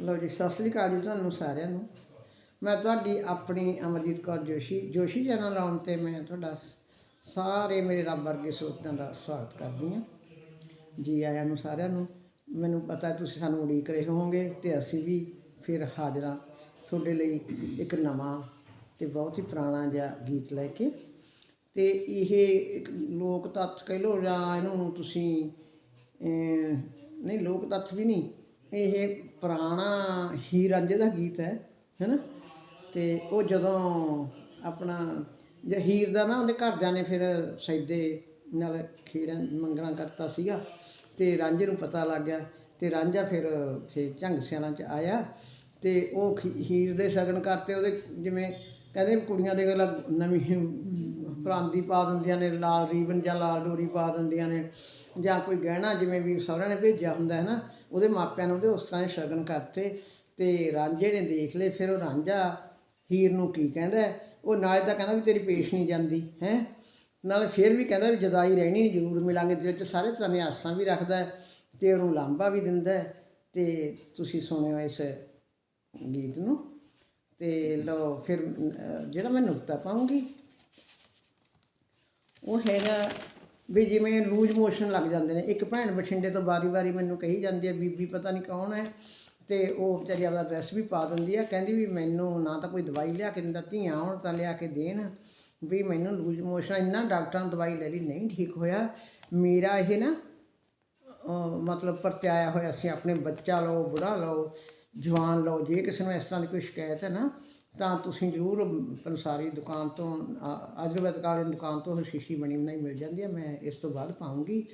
ਲਓ ਜੀ, ਸਤਿ ਸ੍ਰੀ ਅਕਾਲ ਜੀ ਤੁਹਾਨੂੰ ਸਾਰਿਆਂ ਨੂੰ। ਮੈਂ ਤੁਹਾਡੀ ਆਪਣੀ ਅਮਰਜੀਤ ਕੌਰ ਜੋਸ਼ੀ ਜੋਸ਼ੀ ਚੈਨਲ ਆਉਣ ਤੇ ਮੈਂ ਤੁਹਾਡਾ ਸਾਰੇ ਮੇਰੇ ਰੱਬ ਵਰਗੇ ਸੋਤਾਂ ਦਾ ਸਵਾਗਤ ਕਰਦੀ ਹਾਂ। ਜੀ ਆਇਆਂ ਨੂੰ ਸਾਰਿਆਂ ਨੂੰ। ਮੈਨੂੰ ਪਤਾ ਤੁਸੀਂ ਸਾਨੂੰ ਉਡੀਕ ਰਹੇ ਹੋਵੋਗੇ ਤੇ ਅਸੀਂ ਵੀ ਫਿਰ ਹਾਜ਼ਰਾਂ ਤੁਹਾਡੇ ਲਈ ਇੱਕ ਨਵਾਂ ਤੇ ਬਹੁਤ ਹੀ ਪੁਰਾਣਾ ਜਿਹਾ ਗੀਤ ਲੈ ਕੇ। ਤੇ ਇਹ ਇੱਕ ਲੋਕ ਤੱਥ ਕਹਿ ਲਓ ਜਾਂ ਇਹਨੂੰ ਤੁਸੀਂ ਨਹੀਂ ਲੋਕ ਤੱਥ ਵੀ ਨਹੀਂ ਇਹ ਪੁਰਾਣਾ ਹੀ ਰਾਂਝੇ ਦਾ ਗੀਤ ਹੈ, ਹੈਨਾ? ਤੇ ਉਹ ਜਦੋਂ ਆਪਣਾ ਜੇ ਹੀਰ ਦਾ ਨਾ ਉਹਦੇ ਘਰਦਿਆਂ ਨੇ ਫਿਰ ਸੈਦੇ ਨਾਲ ਖੇੜਾਂ ਮੰਗਣਾ ਕਰਤਾ ਸੀਗਾ ਤੇ ਰਾਂਝੇ ਨੂੰ ਪਤਾ ਲੱਗ ਗਿਆ ਤੇ ਰਾਂਝਾ ਫਿਰ ਉੱਥੇ ਝੰਗ ਸਿਆਣਾ ਚ ਆਇਆ ਤੇ ਉਹ ਖੀ- ਹੀਰ ਦੇ ਸ਼ਗਨ ਕਰਤੇ ਉਹਦੇ ਜਿਵੇਂ ਕਹਿੰਦੇ ਕੁੜੀਆਂ ਦੇ ਗਲ ਨਵੀਂ ਪ੍ਰਾਂਦੀ ਪਾ ਦਿੰਦੀਆਂ ਨੇ, ਲਾਲ ਰੀਬਨ ਜਾਂ ਲਾਲ ਡੋਰੀ ਪਾ ਦਿੰਦੀਆਂ ਨੇ, ਜਾਂ ਕੋਈ ਗਹਿਣਾ ਜਿਵੇਂ ਵੀ ਸਹੁਰਿਆਂ ਨੇ ਭੇਜਿਆ ਹੁੰਦਾ ਹੈ ਨਾ, ਉਹਦੇ ਮਾਪਿਆਂ ਨੂੰ ਉਹਦੇ ਉਸ ਤਰ੍ਹਾਂ ਹੀ ਸ਼ਗਨ ਕਰਤੇ ਤੇ ਰਾਂਝੇ ਨੇ ਦੇਖ ਲਏ, ਫਿਰ ਉਹ ਰਾਂਝਾ ਹੀਰ ਨੂੰ ਕੀ ਕਹਿੰਦਾ ਉਹ ਨਾਲੇ ਤਾਂ ਕਹਿੰਦਾ ਵੀ ਤੇਰੀ ਪੇਸ਼ ਨਹੀਂ ਜਾਂਦੀ, ਹੈ? ਨਾਲੇ ਫਿਰ ਵੀ ਕਹਿੰਦਾ ਵੀ ਜਦਾਈ ਰਹਿਣੀ ਜ਼ਰੂਰ ਮਿਲਾਂਗੇ ਦਿਲ 'ਚ ਸਾਰੇ ਤਰ੍ਹਾਂ ਦੀਆਂ ਆਸਾਂ ਵੀ ਰੱਖਦਾ ਹੈ ਤੇ ਉਹਨੂੰ ਲਾਂਭਾ ਵੀ ਦਿੰਦਾ ਹੈ। ਤੇ ਤੁਸੀਂ ਸੁਣਿਓ ਇਸ ਗੀਤ ਨੂੰ। ਤੇ ਲਓ, ਫਿਰ ਜਿਹੜਾ ਮੈਂ ਨੁਕਤਾ ਪਾਉਂਗੀ ਉਹ ਹੈਗਾ ਵੀ ਜਿਵੇਂ ਲੂਜ ਮੋਸ਼ਨ ਲੱਗ ਜਾਂਦੇ ਨੇ। ਇੱਕ ਭੈਣ ਬਠਿੰਡੇ ਤੋਂ ਵਾਰੀ-ਵਾਰੀ ਮੈਨੂੰ ਕਹੀ ਜਾਂਦੀ ਹੈ, ਬੀਬੀ ਪਤਾ ਨਹੀਂ ਕੌਣ ਹੈ। ਤੇ ਉਹ ਵਿਚਾਰੀ ਆਪਦਾ ਐਡਰੈਸ ਵੀ ਪਾ ਦਿੰਦੀ ਆ ਕਹਿੰਦੀ ਵੀ ਮੈਨੂੰ ਨਾ ਤਾਂ ਕੋਈ ਦਵਾਈ ਲਿਆ ਕੇ ਦਿੰਦਾ, ਧੀਆਂ ਆਉਣ ਤਾਂ ਲਿਆ ਕੇ ਦੇਣ ਵੀ ਮੈਨੂੰ ਲੂਜ ਮੋਸ਼ਨ ਇੰਨਾ ਡਾਕਟਰਾਂ ਨੇ ਦਵਾਈ ਲੈ ਲਈ, ਨਹੀਂ ਠੀਕ ਹੋਇਆ। ਮੇਰਾ ਇਹ ਨਾ ਮਤਲਬ ਪਰਤਿਆਇਆ ਹੋਇਆ ਸੀ, ਆਪਣੇ ਬੱਚਾ ਲਓ, ਬੁੜਾ ਲਓ, ਜਵਾਨ ਲਓ, ਜੇ ਕਿਸੇ ਨੂੰ ਇਸ ਤਰ੍ਹਾਂ ਦੀ ਕੋਈ ਸ਼ਿਕਾਇਤ ਹੈ ਨਾ ਤਾਂ ਤੁਸੀਂ ਜ਼ਰੂਰ ਪੰਸਾਰੀ ਦੁਕਾਨ ਤੋਂ, ਅ- ਆਯੁਰਵੈਦਿਕ ਵਾਲੇ ਦੁਕਾਨ ਤੋਂ ਸ਼ੀਸ਼ੀ ਬਣੀ ਬਣਾਈ ਮਿਲ ਜਾਂਦੀ ਹੈ। ਮੈਂ ਇਸ ਤੋਂ ਬਾਅਦ ਪਾਉਂਗੀ।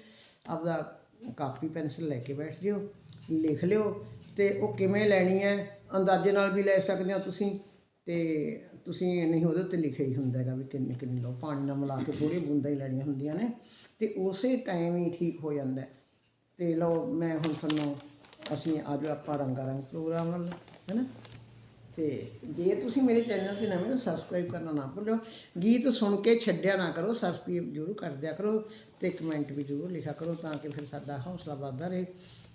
ਆਪਦਾ ਕਾਪੀ, ਪੈਨਸਲ ਲੈ ਕੇ ਬੈਠ ਜਿਓ, ਲਿਖ ਲਿਓ ਤੇ ਉਹ ਕਿਵੇਂ ਲੈਣੀ ਹੈ, ਅੰਦਾਜ਼ੇ ਨਾਲ ਵੀ ਲੈ ਸਕਦੇ ਹੋ ਤੁਸੀਂ ਤੇ ਤੁਸੀਂ ਨਹੀਂ ਉਹਦੇ ਉੱਤੇ ਲਿਖਿਆ ਹੀ ਹੁੰਦਾ ਹੈਗਾ ਵੀ ਕਿੰਨੀ ਕਿੰਨੀ ਲਓ, ਪਾਣੀ ਨਾਲ ਮਿਲਾ ਕੇ ਥੋੜ੍ਹੀਆਂ ਬੂੰਦਾਂ ਹੀ ਲੈਣੀਆਂ ਹੁੰਦੀਆਂ ਨੇ ਤੇ ਉਸੇ ਟਾਈਮ ਹੀ ਠੀਕ ਹੋ ਜਾਂਦਾ ਹੈ। ਤੇ ਲਓ, ਮੈਂ ਹੁਣ ਤੁਹਾਨੂੰ ਅਸੀਂ ਅੱਜ ਆਪਾਂ ਰੰਗਾ ਰੰਗ ਪ੍ਰੋਗਰਾਮ ਵੱਲ ਹੈਨਾ ਤੇ ਜੇ ਤੁਸੀਂ ਮੇਰੇ ਚੈਨਲ ਤੇ ਨਵੇਂ ਹੋ ਸਬਸਕ੍ਰਾਈਬ ਕਰਨਾ ਨਾ ਭੁੱਲਿਓ। ਗੀਤ ਸੁਣ ਕੇ ਛੱਡਿਆ ਨਾ ਕਰੋ ਸਬਸਕ੍ਰਾਈਬ ਜ਼ਰੂਰ ਕਰ ਦਿਆ ਕਰੋ ਤੇ ਕਮੈਂਟ ਵੀ ਜ਼ਰੂਰ ਲਿਖਿਆ ਕਰੋ ਤਾਂ ਕਿ ਫਿਰ ਸਾਡਾ ਹੌਸਲਾ ਵੱਧਦਾ ਰਹੇ।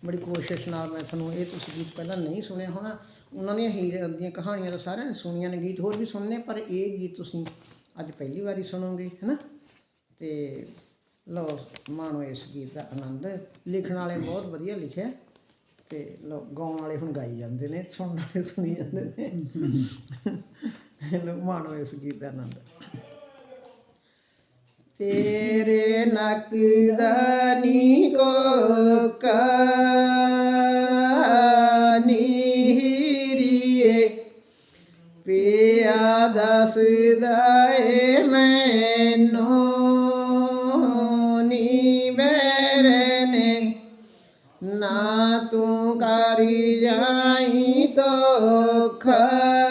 ਬੜੀ ਕੋਸ਼ਿਸ਼ ਨਾਲ ਮੈਂ ਤੁਹਾਨੂੰ ਇਹ ਤੁਸੀਂ ਗੀਤ ਪਹਿਲਾਂ ਨਹੀਂ ਸੁਣਿਆ ਹੋਣਾ, ਉਹਨਾਂ ਦੀਆਂ ਹੀਰ ਦੀਆਂ ਕਹਾਣੀਆਂ ਤਾਂ ਸਾਰਿਆਂ ਨੇ ਸੁਣੀਆਂ ਨੇ, ਗੀਤ ਹੋਰ ਵੀ ਸੁਣਨੇ, ਪਰ ਇਹ ਗੀਤ ਤੁਸੀਂ ਅੱਜ ਪਹਿਲੀ ਵਾਰੀ ਸੁਣੋਗੇ, ਹੈਨਾ? ਤੇ ਲਓ, ਮਾਣੋ ਇਸ ਗੀਤ ਦਾ ਆਨੰਦ, ਲਿਖਣ ਵਾਲੇ ਬਹੁਤ ਵਧੀਆ ਲਿਖਿਆ। ਤੇ ਲੋਕ ਗਾਉਣ ਵਾਲੇ ਹੁਣ ਗਾਈ ਜਾਂਦੇ ਨੇ, ਸੁਣਨ ਵਾਲੇ ਸੁਣੀ ਜਾਂਦੇ ਨੇ। ਲੋਕ ਮਾਣੋ ਇਸ ਗੀਤ ਦਾ ਆਨੰਦ। ਤੇਰੇ ਨੱਕ ਦਾ ਨੀ ਕੋ ਕਾਨੀਰੀਏ ਪਿਆ ਦੱਸਦਾ ਏ ਮੈਨੂੰ। ਨਾ ਤੂੰ ਕਰੀ ਜਾਈ ਤੋ ਨੀ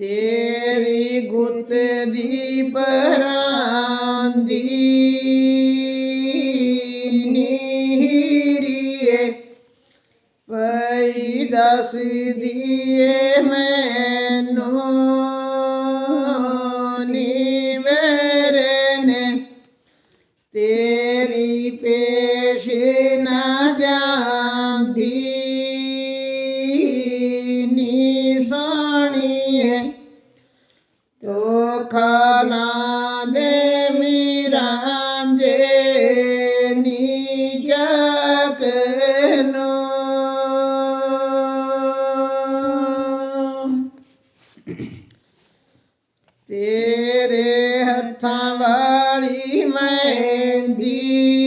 ਤੇਰੀ ਗੁੱਤ ਦੀ ਪਰਾਂਦੀ ਨੀਰੀਏ, ਪਈ ਦੱਸ ਦੀਏ ਮੈਨੂੰ, ਨੀ ਮੇਰੇ ਨੇ ਤੇਰੀ ਪੇਸ਼ ਨਾ ਜਾਂਦੀ। ਤੇਰੇ ਹੱਥਾਂ ਵਾਲੀ ਮਹਿੰਦੀ।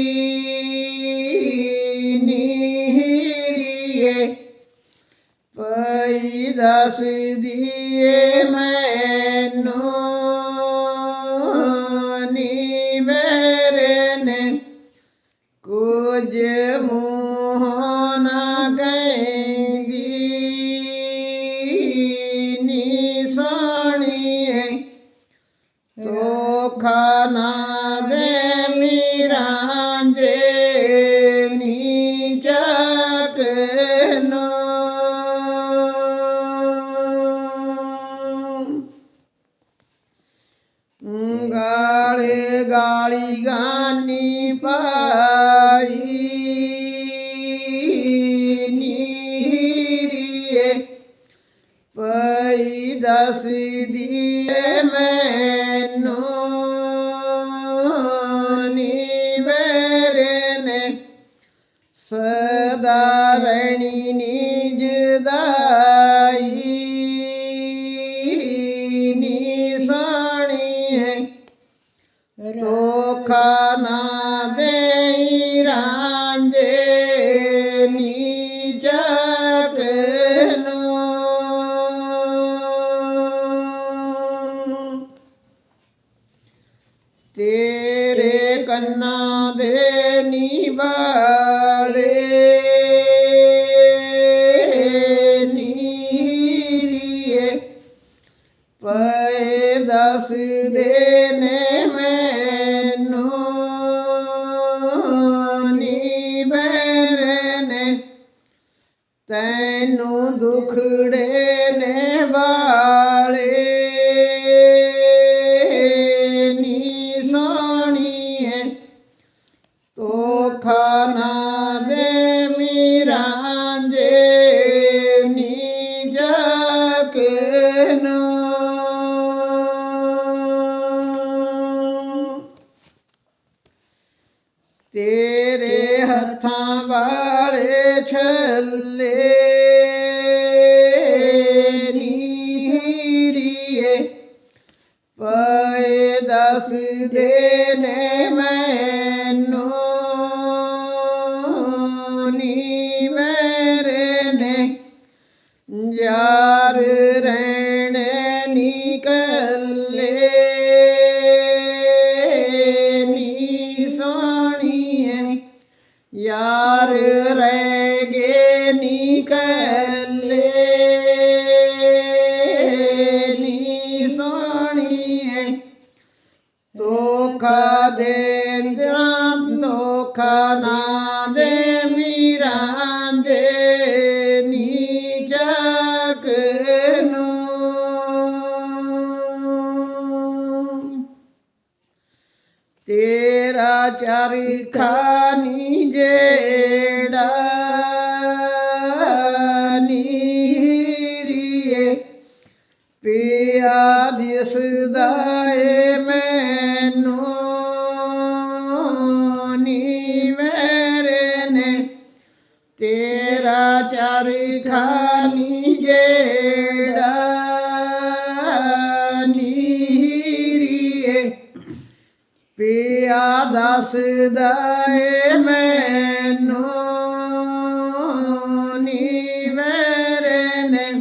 ਪਈ ਦੱਸ ਦੀਏ ਮੈਨੂੰ ਨੀ ਮੇਰੇ ਨੇ ਸਦਾ ਰਹਿਣੀ ਨਿਜ ਦਾਈ ਨੀ ਸਾਣੀ ਹੈ। ਧੋਖਾ ਨਾ ਦੇ ਪਏ ਦੱਸ ਤੇਰੇ ਹੱਥਾਂ ਵਾਲੇ ਛੱਲੇ ਨੀਰੀਏ। ਪਏ ਦੱਸ ਦੇ ਨੇ ਮੈਨੂੰ ਧੋਖਾ ਦੇ ਜਾਂ ਧੋਖਾ ਨਾ ਦੇ, ਮੀਰਾਂ ਦੇ ਨੀ ਜਗ ਨੂੰ। ਤੇਰਾ ਚਰਖਾ ਨੀ ਜਿਹੜਾ ਨੀਰੀਏ ਪਿਆ ਦਿਸਦਾ ਏ ਮੈਂ ਦੱਸਦਾ ਏ ਮੈਨੂੰ ਨੀ ਮੇਰੇ ਨੇ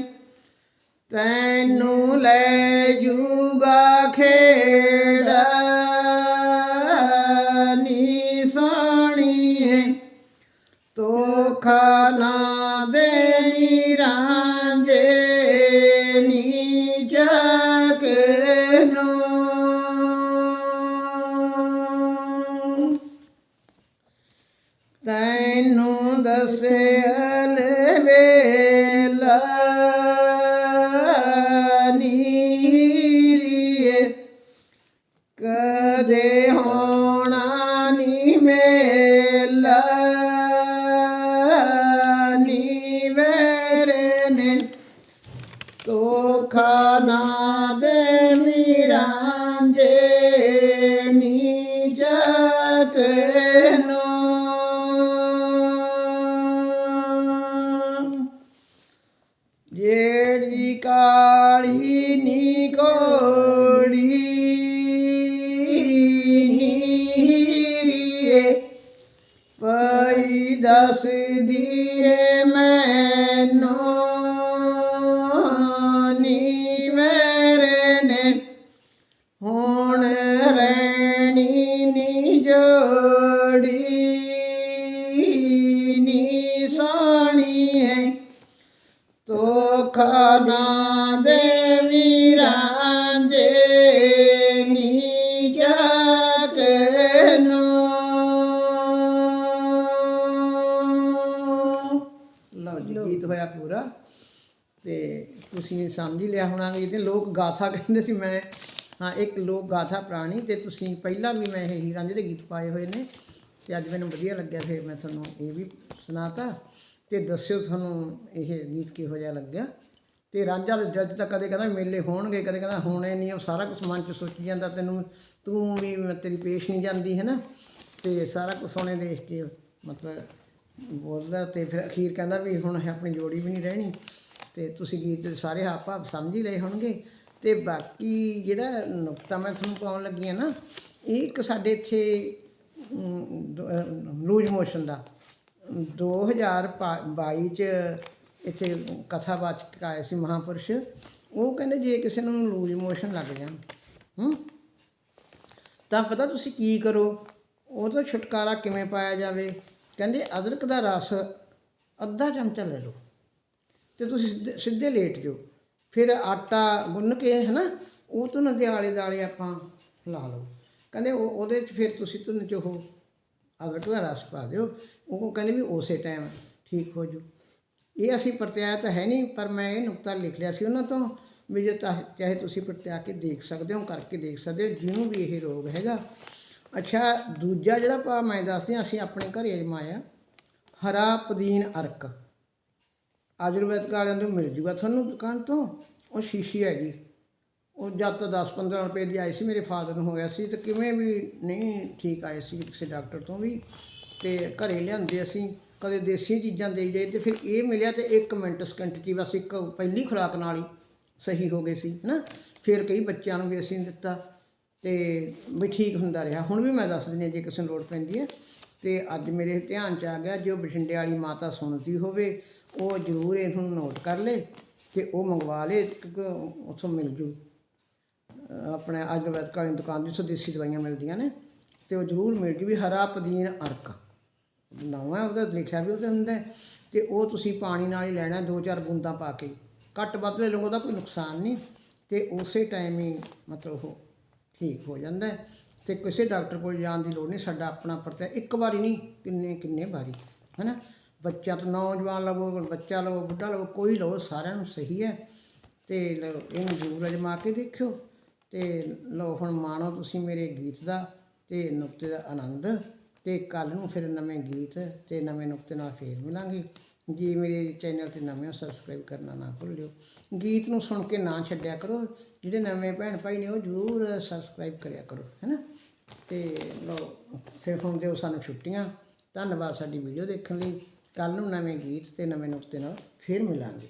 ਤੈਨੂੰ ਲੈ ਜੂ ਤੈਨੂੰ ਦੱਸਿਆ ਵੇਲਾ ਨੀਰੀਏ ਕਦੇ ਹੋਣਾ ਨੀ ਮੇਲਾ ਨੀ ਵੇਰੇ ਨੇ। ਧੋਖਾ ਨਾ ਦੇ ਮੀਰਾਂ ਜੇ, ਨੀ ਜਗ ਗੀਤ ਹੋਇਆ ਪੂਰਾ, ਤੇ ਤੁਸੀਂ ਸਮਝ ਹੀ ਲਿਆ ਹੋਣਾ ਵੀ ਤੇ ਲੋਕ ਗਾਥਾ ਕਹਿੰਦੇ ਸੀ, ਮੈਂ ਹਾਂ, ਇੱਕ ਲੋਕ ਗਾਥਾ ਪ੍ਰਾਣੀ ਤੇ ਤੁਸੀਂ ਪਹਿਲਾਂ ਵੀ ਮੈਂ ਇਹ ਰਾਂਝੇ ਦੇ ਗੀਤ ਪਾਏ ਹੋਏ ਨੇ, ਤੇ ਅੱਜ ਮੈਨੂੰ ਵਧੀਆ ਲੱਗਿਆ, ਫਿਰ ਮੈਂ ਤੁਹਾਨੂੰ ਇਹ ਵੀ ਸੁਣਾਤਾ, ਤੇ ਦੱਸਿਓ ਤੁਹਾਨੂੰ ਇਹ ਗੀਤ ਕਿਹੋ ਜਿਹਾ ਲੱਗਿਆ, ਤੇ ਰਾਂਝਾ ਦੇ ਜੱਜ ਤਾਂ ਕਦੇ ਕਹਿੰਦਾ ਮੇਲੇ ਹੋਣਗੇ, ਕਦੇ ਕਹਿੰਦਾ ਹੋਣੇ ਨਹੀਂ ਉਹ ਸਾਰਾ ਕੁਝ ਮਨ ਚ ਸੋਚੀ ਜਾਂਦਾ ਤੈਨੂੰ, ਤੂੰ ਵੀ ਤੇਰੀ ਪੇਸ਼ ਨਹੀਂ ਜਾਂਦੀ ਹੈ ਨਾ ਤੇ ਸਾਰਾ ਕੁਝ ਸੋਹਣੇ ਦੇਖ ਕੇ ਮਤਲਬ ਬੋਲਦਾ ਤੇ ਫਿਰ ਅਖੀਰ ਕਹਿੰਦਾ ਵੀ ਹੁਣ ਇਹ ਆਪਣੀ ਜੋੜੀ ਵੀ ਨਹੀਂ ਰਹਿਣੀ ਤੇ ਤੁਸੀਂ ਗੀਤ ਦੇ ਸਾਰੇ ਹਾਵ ਭਾਵ ਸਮਝ ਹੀ ਲਏ ਹੋਣਗੇ। ਤੇ ਬਾਕੀ ਜਿਹੜਾ ਨੁਕਤਾ ਮੈਂ ਤੁਹਾਨੂੰ ਪਾਉਣ ਲੱਗੀ ਆ ਨਾ, ਇਹ ਇੱਕ ਸਾਡੇ ਇੱਥੇ ਲੂਜ ਮੋਸ਼ਨ ਦਾ। 2022 ਚ ਇੱਥੇ ਕਥਾਵਾਚਕ ਆਏ ਸੀ ਮਹਾਪੁਰਸ਼, ਉਹ ਕਹਿੰਦੇ ਜੇ ਕਿਸੇ ਨੂੰ ਲੂਜ ਮੋਸ਼ਨ ਲੱਗ ਜਾਣ, ਹੂੰ? ਤਾਂ ਪਤਾ ਤੁਸੀਂ ਕੀ ਕਰੋ? ਉਹਦਾ ਛੁਟਕਾਰਾ ਕਿਵੇਂ ਪਾਇਆ ਜਾਵੇ? ਕਹਿੰਦੇ ਅਦਰਕ ਦਾ ਰਸ ਅੱਧਾ ਚਮਚਾ ਲੈ ਲਓ ਤੇ ਤੁਸੀਂ ਸਿੱਧੇ- ਸਿੱਧੇ ਲੇਟ ਜਾਓ। ਫਿਰ ਆਟਾ ਗੁੰਨ ਕੇ, ਹਨਾ, ਉਹ ਤੋਂ ਦੇ ਆਲੇ ਦਾਲੇ ਆਪਾਂ ਲਾ ਲਓ। ਕਹਿੰਦੇ ਉਹ ਉਹਦੇ 'ਚ ਫਿਰ ਤੁਸੀਂ ਧੁੰਨ 'ਚ ਉਹ ਅਦਰਕ ਦਾ ਰਸ ਪਾ ਦਿਓ। ਉਹ ਕਹਿੰਦੇ ਵੀ ਉਸੇ ਟਾਈਮ ਠੀਕ ਹੋ ਜੂ ਇਹ ਅਸੀਂ ਪਰਤਿਆ ਤਾਂ ਹੈ ਨਹੀਂ, ਪਰ ਮੈਂ ਇਹ ਨੁਕਤਾ ਲਿਖ ਲਿਆ ਸੀ ਉਹਨਾਂ ਤੋਂ ਵੀ ਜੇ ਤਾਂ ਚਾਹੇ ਤੁਸੀਂ ਪਰਤਿਆ ਕੇ ਦੇਖ ਸਕਦੇ ਹੋ, ਕਰਕੇ ਦੇਖ ਸਕਦੇ ਹੋ, ਜਿਹਨੂੰ ਵੀ ਇਹ ਰੋਗ ਹੈਗਾ ਅੱਛਾ, ਦੂਜਾ ਜਿਹੜਾ ਪਾ ਮੈਂ ਦੱਸਦੀ ਹਾਂ, ਅਸੀਂ ਆਪਣੇ ਘਰੇ ਅਜਮਾਇਆ ਹਰਾ ਪੁਦੀਨ ਅਰਕ। ਆਯੁਰਵੈਦਿਕ ਵਾਲਿਆਂ ਤੋਂ ਮਿਲ ਜੂਗਾ ਤੁਹਾਨੂੰ ਦੁਕਾਨ ਤੋਂ। ਉਹ ਸ਼ੀਸ਼ੀ ਹੈਗੀ। ਉਹ ਜਦ ਤੋਂ 10-15 ਰੁਪਏ ਦੀ ਆਈ ਸੀ, ਮੇਰੇ ਫਾਦਰ ਨੂੰ ਹੋਇਆ ਸੀ। ਤੇ ਕਿਵੇਂ ਵੀ ਨਹੀਂ ਠੀਕ ਆਏ ਸੀ ਕਿਸੇ ਡਾਕਟਰ ਤੋਂ ਵੀ। ਤੇ ਘਰੇ ਲਿਆਂਦੇ ਅਸੀਂ। ਕਦੇ ਦੇਸੀ ਚੀਜ਼ਾਂ ਦੇਈ ਜਾਈ ਤੇ ਫਿਰ ਇਹ ਮਿਲਿਆ ਤੇ 1 ਮਿੰਟ ਸਕਿੰਟ 'ਚ ਹੀ ਬਸ ਇੱਕ ਪਹਿਲੀ ਖੁਰਾਕ ਨਾਲ ਹੀ ਸਹੀ ਹੋ ਗਏ ਸੀ, ਹਨਾ। ਫਿਰ ਕਈ ਬੱਚਿਆਂ ਨੂੰ ਵੀ ਅਸੀਂ ਦਿੱਤਾ। ਤੇ ਵੀ ਠੀਕ ਹੁੰਦਾ ਰਿਹਾ। ਹੁਣ ਵੀ ਮੈਂ ਦੱਸ ਦਿੰਦੀ ਹਾਂ ਜੇ ਕਿਸੇ ਨੂੰ ਲੋੜ ਪੈਂਦੀ ਹੈ। ਤੇ ਅੱਜ ਮੇਰੇ ਧਿਆਨ ਚ ਆ ਗਿਆ ਜੋ ਬਠਿੰਡੇ ਵਾਲੀ ਮਾਤਾ ਸੁਣਦੀ ਹੋਵੇ, ਉਹ ਜ਼ਰੂਰ ਇਹਨੂੰ ਨੋਟ ਕਰ ਲੇ ਤੇ ਉਹ ਮੰਗਵਾ ਲੇ ਉੱਥੋਂ ਮਿਲ ਜੂ। ਆਪਣੇ ਆਯੁਰਵੈਦਿਕ ਵਾਲੀ ਦੁਕਾਨ ਦੀ ਦੇਸੀ ਦਵਾਈਆਂ ਮਿਲਦੀਆਂ ਨੇ ਤੇ ਉਹ ਜ਼ਰੂਰ ਮਿਲ ਜੂ ਵੀ ਹਰਾ ਪੁਦੀਨ ਅਰਕ ਨਵਾਂ ਉਹਦਾ ਲਿਖਿਆ ਵੀ ਉਹਦੇ ਹੁੰਦਾ ਹੈ। ਤੇ ਉਹ ਤੁਸੀਂ ਪਾਣੀ ਨਾਲ ਹੀ ਲੈਣਾ, ਦੋ ਚਾਰ ਬੂੰਦਾਂ ਪਾ ਕੇ। ਘੱਟ ਵੱਧ ਲੈ ਲਓ ਉਹਦਾ ਕੋਈ ਨੁਕਸਾਨ ਨਹੀਂ। ਤੇ ਉਸੇ ਟਾਈਮ ਹੀ ਮਤਲਬ ਉਹ ਠੀਕ ਹੋ ਜਾਂਦਾ ਹੈ ਤੇ ਕਿਸੇ ਡਾਕਟਰ ਕੋਲ ਜਾਣ ਦੀ ਲੋੜ ਨਹੀਂ, ਸਾਡਾ ਆਪਣਾ ਪਰਤਾ ਇੱਕ ਵਾਰੀ ਨਹੀਂ, ਕਿੰਨੇ ਕਿੰਨੇ ਵਾਰੀ, ਹੈਨਾ? ਬੱਚਾ ਤੋਂ ਨੌਜਵਾਨ ਲਵੋ, ਬੱਚਾ ਲਵੋ, ਬੁੱਢਾ ਲਵੋ, ਕੋਈ ਲਵੋ, ਸਾਰਿਆਂ ਨੂੰ ਸਹੀ ਹੈ। ਤੇ ਲਓ, ਇਹਨੂੰ ਜ਼ਰੂਰ ਅਜਮਾ ਕੇ ਦੇਖਿਓ। ਤੇ ਲਓ, ਹੁਣ ਮਾਣੋ ਤੁਸੀਂ ਮੇਰੇ ਗੀਤ ਦਾ ਤੇ ਨੁਕਤੇ ਦਾ ਆਨੰਦ ਤੇ ਕੱਲ ਨੂੰ ਫਿਰ ਨਵੇਂ ਗੀਤ ਤੇ ਨਵੇਂ ਨੁਕਤੇ ਨਾਲ ਫੇਰ ਮਿਲਾਂਗੇ। ਜੀ, ਮੇਰੇ ਚੈਨਲ ਤੇ ਨਵੇਂ ਹੋ ਸਬਸਕ੍ਰਾਈਬ ਕਰਨਾ ਨਾ ਭੁੱਲਿਓ। ਗੀਤ ਨੂੰ ਸੁਣ ਕੇ ਨਾ ਛੱਡਿਆ ਕਰੋ। ਜਿਹੜੇ ਨਵੇਂ ਭੈਣ ਭਾਈ ਨੇ ਉਹ ਜ਼ਰੂਰ ਸਬਸਕ੍ਰਾਈਬ ਕਰਿਆ ਕਰੋ, ਹੈਨਾ? ਤੇ ਲਓ, ਫਿਰ ਹੁਣ ਦਿਓ ਸਾਨੂੰ ਛੁੱਟੀਆਂ। ਧੰਨਵਾਦ ਸਾਡੀ ਵੀਡੀਓ ਦੇਖਣ ਲਈ। ਕੱਲ ਨੂੰ ਨਵੇਂ ਗੀਤ ਤੇ ਨਵੇਂ ਨੁਕਤੇ ਨਾਲ ਫੇਰ ਮਿਲਾਂਗੇ।